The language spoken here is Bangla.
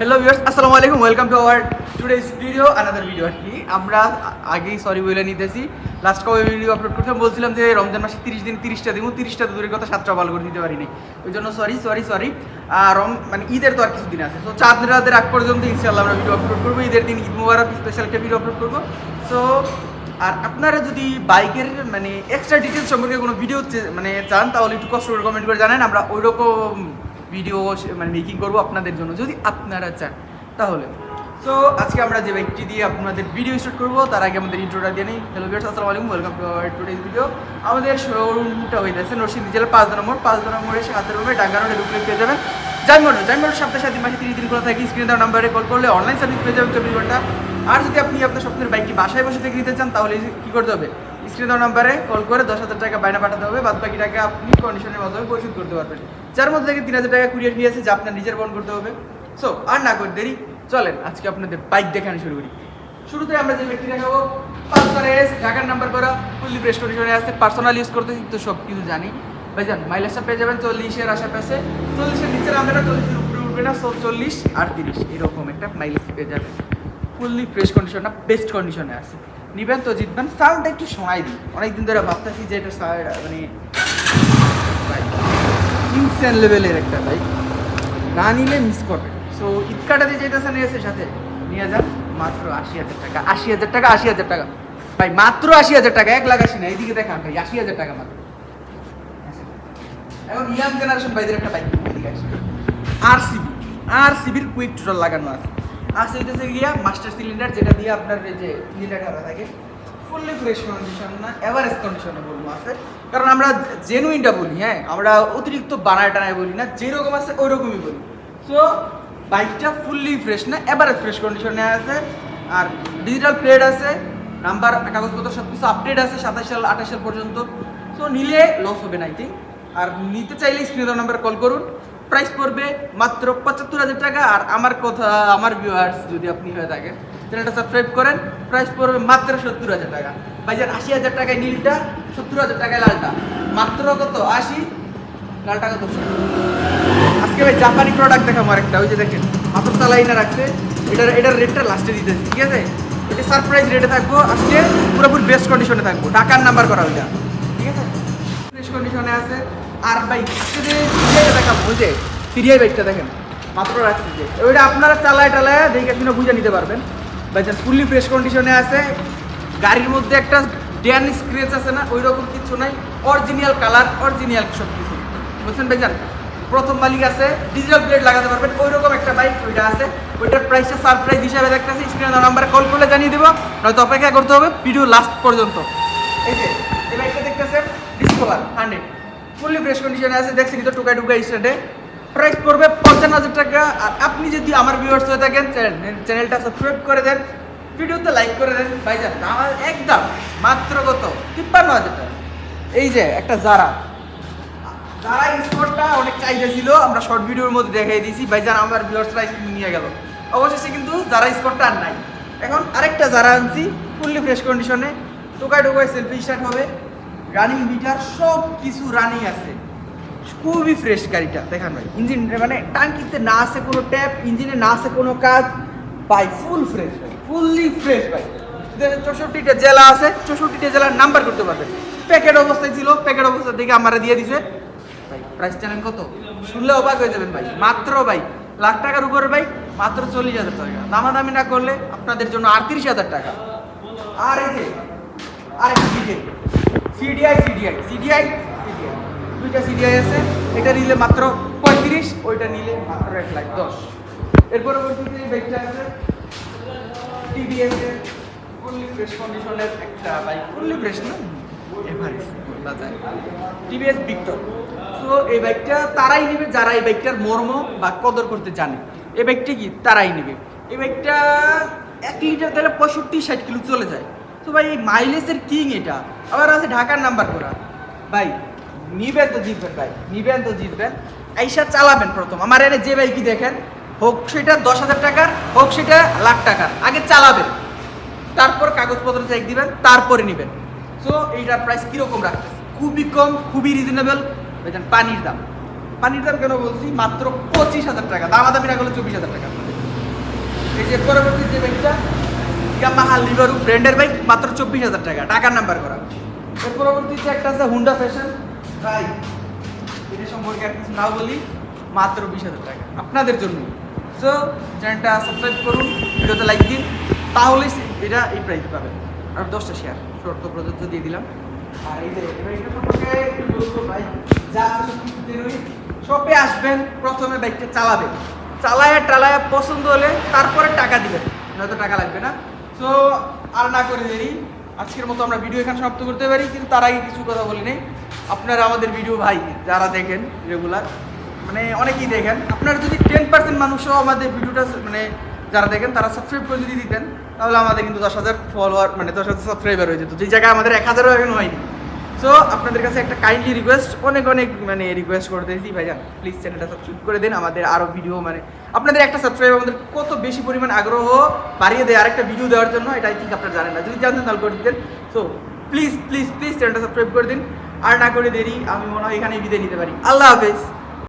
হ্যালো ভিউয়ার্স আসসালামু আলাইকুম welcome to our today's video another video আর কি। আমরা আগেই সরি বলে নিতেছি। লাস্ট কবে ভিডিও আপলোড করছিলাম বলছিলাম যে রমজান মাসে তিরিশ দিন, তিরিশটা দিব তিরিশটা দূরের কথা সাতটা ভালো করে দিতে পারি পারিনি। ওই জন্য সরি সরি সরি রম মানে ঈদের তো আর কিছু দিন আছে। তো চাঁদ রাতের আগ পর্যন্ত ইনশাল্লাহ আমরা ভিডিও আপলোড করব। ঈদের দিন ঈদ মুবারক স্পেশাল একটা ভিডিও আপলোড করব। সো আর আপনারা যদি বাইকের মানে এক্সট্রা ডিটেলস সম্পর্কে কোনো ভিডিও মানে চান, তাহলে একটু কষ্ট করে কমেন্ট করে জানেন। আমরা ওই রকম ভিডিও মানে মেকিং করব আপনাদের জন্য, যদি আপনারা চান, তাহলে। সো আজকে আমরা যে ব্যক্তি দিয়ে আপনাদের ভিডিও স্টার্ট করব, তার আগে আমাদের ইন্ট্রোটা দিয়ে নিই। হ্যালো ভিউয়ার্স আসসালামু আলাইকুম welcome to our today's video আমাদের শোরুমটা হয়ে যাচ্ছে নরসিংদী জেলার পাঁচ নম্বর পাঁচ নম্বর এসে হাতের রুমে ডাঙ্গা রোডে ঢুকলে পেয়ে যাবেন। জানব জানব সপ্তাহে দিন মাসে তিরিশ দিন খোলা থাকে স্ক্রিনে দেওয়া নাম্বারে কল করলে অনলাইন সার্ভিস পেয়ে যাবেন চব্বিশ ঘণ্টা। আর যদি আপনি আপনার স্বপ্নের বাইকটি বাসায় বসে থেকে নিতে চান, তাহলে কী করতে হবে? স্ক্রিনে দেওয়া নাম্বারে কল করে দশ হাজার টাকা বাইনা পাঠাতে হবে। বাদ বাকি টাকা আপনি কন্ডিশনের মাধ্যমে পরিশোধ করতে পারবেন। যার মধ্যে থেকে তিন হাজার টাকা কুরিয়ার ফি আছে যা আপনার নিজের বহন করতে হবে। সো আর না করে দেরি। চলেন, আজকে আপনাদের বাইক দেখানো শুরু করি। শুরুতে আমরা যে ব্যক্তি দেখাবো পালসার এস ঢাকার নাম্বার করা ফুললি প্রেস কন্ডিশনে আছে পার্সোনাল ইউজ করতে তো সব কিছু জানি। ভাইজান মাইলেজটা পেয়ে যাবেন চল্লিশের আশেপাশে। চল্লিশের নিচে নামবে না চল্লিশের উপরে উঠবে না সো চল্লিশ আর এরকম একটা মাইলেজ পেয়ে যাবেন। ফুললি ফ্রেশ কন্ডিশন না বেস্ট কন্ডিশনে আছে। নিবেন তো জিতবেন। সাউন্ডটা একটু শোনাই দিই। অনেকদিন ধরে ভাবতেছি যে এটা মানে ইনসেন লেভেলের একটা বাইক না নিলে মিস করবে। সো ঈদ কাটাতে যেতেছে, নিয়ে এসে সাথে নিয়ে যান। মাত্র আশি হাজার টাকা, আশি হাজার টাকা, আশি হাজার টাকা। ভাই, মাত্র আশি হাজার টাকা, এক লাখ আশি না, এইদিকে দেখান ভাই, আশি হাজার টাকা মাত্র। এখন ইয়াং জেনারেশন বাইদের একটা বাইক আর সিবি আর সিবির কুইক টোটাল লাগানো আছে। আর সেইটাতে গিয়া মাস্টার সিলিন্ডার যেটা দিয়ে আপনার যে ইঞ্জিনটা ঢালা থাকে ফুললি ফ্রেশ কন্ডিশন না এভারেজ কন্ডিশনে বলব আছে। কারণ আমরা জেনুইনটা বলি হ্যাঁ? আমরা অতিরিক্ত বানায় টানায় বলি না, যেরকম আছে ওই রকমই বলি। সো বাইকটা ফুললি ফ্রেশ না এভারেজ ফ্রেশ কন্ডিশনে আছে। আর ডিজিটাল প্লেট আছে নাম্বার কাগজপত্র সব কিছু আপডেট আছে সাতাশ সাল, আঠাশ সাল পর্যন্ত। সো নিলে লস হবে না আই থিঙ্ক আর নিতে চাইলে স্ক্রিনে নাম্বার কল করুন। প্রাইস পড়বে মাত্র পঁচাত্তর হাজার টাকা। আর আমার কথা, আমার ভিউয়ার্স যদি আপনি হয়ে থাকেন চ্যানেলটা সাবস্ক্রাইব করেন প্রাইস পড়বে মাত্র সত্তর হাজার টাকা। ভাইজান, আশি হাজার টাকায় নীলটা, সত্তর হাজার টাকায় লালটা। মাত্র কত? আশি? লালটা কত? আজকে ভাই জাপানি প্রোডাক্ট দেখাবো আরেকটা, ওই যে দেখেন মাত্র তালাই না রাখছে। এটার এটার রেটটা লাস্টে দিতেছি, ঠিক আছে? এটা সারপ্রাইজ রেটে থাকব, আজকে পুরোপুরি বেস্ট কন্ডিশনে থাকব। ঢাকার নাম্বার করা ওইটা, ঠিক আছে? ফ্রেশ কন্ডিশনে আছে। আর ভাই ওই যে সিরিয়াই বাইকটা দেখেন, মাত্র রাখছি যে। ওইটা আপনারা চালায় টালায় দেখে শুনে বুঝে নিতে পারবেন। ভাইজান ফুললি ফ্রেশ কন্ডিশনে আছে। গাড়ির মধ্যে একটা ড্যান স্ক্রেচ আছে না ওই রকম কিছু নাই। অরিজিনাল কালার অরিজিনাল সব কিছু বুঝছেন ভাইজান? প্রথম মালিক আছে ডিজিটাল প্লেট লাগাতে পারবেন। ওই রকম একটা বাইক ওইটা আছে। ওইটার প্রাইসটা সারপ্রাইজ হিসাবে দেখতেছি। স্ক্রিনে নাম্বারে কল করলে জানিয়ে দেবো। নয়তো অপেক্ষা করতে হবে ভিডিও লাস্ট পর্যন্ত। এই যে, এই বাইকটা দেখতেছেন ডিসকভার হান্ড্রেড ফুললি ফ্রেশ কন্ডিশনে আছে দেখছেন তো টুকাই টুকাই স্ট্যান্ডে প্রাইস পড়বে পঞ্চান্ন হাজার টাকা। আর আপনি যদি আমার ভিউয়ার্স হয়ে থাকেন চ্যানেলটা সাবস্ক্রাইব করে দেন, ভিডিওতে লাইক করে দেন। ভাইজান আমার একদম, মাত্র কত? তিপ্পান্ন হাজার টাকা। এই যে একটা জারা জারা স্পটটা অনেক চাহিদা ছিল, আমরা শর্ট ভিডিওর মধ্যে দেখাই দিয়েছি। ভাইজান, আমার ভিউয়ার্সরা নিয়ে গেল। অবশেষে কিন্তু জারা স্পটটা আর নাই। এখন আরেকটা জারা আনছি ফুললি ফ্রেশ কন্ডিশনে টোকায় টোকায় সেলফি স্টার্ট হবে। রানিং মিটার সব কিছু রানিং আছে। খুবই ফ্রেশ গাড়িটা, দেখান ভাই। ইঞ্জিন মানে টাঙ্কিতে না আছে কোনো ট্যাপ ইঞ্জিনে না আছে কোনো কাজ, ভাই ফুল ফ্রেশ ফুললি ফ্রেশ ভাই। চৌষট্টিটা জেলা আছে, চৌষট্টিটা জেলার নাম্বার করতে পারবেন। প্যাকেট অবস্থায় ছিল প্যাকেট অবস্থা দেখে আমারা দিয়ে দিছে। ভাই প্রাইস জানেন কত? শুনলে অবাক হয়ে যাবেন ভাই। মাত্র ভাই, লাখ টাকার উপরে ভাই, মাত্র চল্লিশ হাজার টাকা। দামাদামি না করলে আপনাদের জন্য আটত্রিশ হাজার টাকা। আর এই যে, আর একটা সিডিআই সিডিআই সিডিআই সিডিআই দুইটা সিডিআই আছে, এটা নিলে মাত্র পঁয়ত্রিশ, ওইটা নিলে মাত্র এক লাখ দশ। এর পরবর্তীতে বাইকটা আছে টিভিএস এর ফুললি ফ্রেশ কন্ডিশনের একটা বাইক ফুললি ফ্রেশ এভারেজ বলা টিভিএস ভিক্টর তো এই বাইকটা তারাই নেবে, যারা এই বাইকটার মর্ম বা কদর করতে জানে। এই বাইকটা কি? তারাই নেবে। এই বাইকটা এক লিটার তেলে পঁয়ষট্টি, ষাট কিলো চলে যায়। তো ভাই মাইলেজের কিং এটা। আবার আছে ঢাকার নাম্বার করা ভাই, নিবেন তো জিতবেন ভাই, নিবেন তো জিতবেন। এইসা চালাবেন প্রথম। আমার এনে যে বাইকই দেখেন, হোক সেটা দশ হাজার টাকার, হোক সেটা লাখ টাকার। আগে চালাবেন। তারপর কাগজপত্র চেক দিবেন, তারপরে নেবেন। সো এইটার প্রাইস কীরকম রাখতেছে? খুবই কম, খুবই রিজনেবল পানির দাম। পানির দাম কেন বলছি? মাত্র পঁচিশ হাজার টাকা। দামাদামি না চব্বিশ হাজার টাকা। এই যে পরবর্তী যে বাইকটা ইয়ামাহা লিভারু ব্র্যান্ডের বাইক মাত্র চব্বিশ হাজার টাকা। টাকার নাম্বার করা। এর পরবর্তীতে একটা আছে হুন্ডা ফ্যাশন ভাই, এটা সম্পর্কে আর কিছু না বলি, মাত্র বিশ হাজার টাকা। আপনাদের জন্য। সো চ্যানেলটা সাবস্ক্রাইব করুন, ভিডিওতে লাইক দিন, তাহলেই এটা এই প্রাইসে পাবেন আর দশটা শেয়ার শর্ত প্রযোজ্য দিয়ে দিলাম। আর এই যে এটা যা। শপে আসবেন, প্রথমে বাইকটা চালাবেন। চালায় টালায় পছন্দ হলে তারপরে টাকা দিবেন। নয়তো টাকা লাগবে না। সো আর না করে দেরি। আজকের মতো আমরা ভিডিও এখানে সমাপ্ত করতে পারি, কিন্তু তার আগে কিছু কথা বলি নেই। আপনারা আমাদের ভিডিও ভাই, যারা দেখেন রেগুলার মানে অনেকেই দেখেন। আপনারা যদি টেন পার্সেন্ট মানুষও আমাদের ভিডিওটা মানে যারা দেখেন, তারা সাবস্ক্রাইব করে যদি দিতেন, তাহলে আমাদের কিন্তু দশ হাজার ফলোয়ার মানে দশ হাজার সাবস্ক্রাইবার হয়ে যেত। যে জায়গায় আমাদের এক হাজারও এখন হয়নি। সো আপনাদের কাছে একটা কাইন্ডলি রিকোয়েস্ট অনেক অনেক মানে রিকোয়েস্ট করে দিয়েছি। ভাইজান প্লিজ চ্যানেলটা সাবস্ক্রাইব করে দিন। আমাদের আরও ভিডিও মানে আপনাদের একটা সাবস্ক্রাইব আমাদের কত বেশি পরিমাণ আগ্রহ বাড়িয়ে দেয় আর একটা ভিডিও দেওয়ার জন্য এটা আই থিঙ্ক আপনারা জানেন না। যদি জানতেন তাহলে করে দিতেন। সো প্লিজ প্লিজ প্লিজ চ্যানেলটা সাবস্ক্রাইব করে দিন। আর না করে দেরি, আমি মনে হয় এখানেই বিদায় নিতে পারি। আল্লাহ হাফেজ।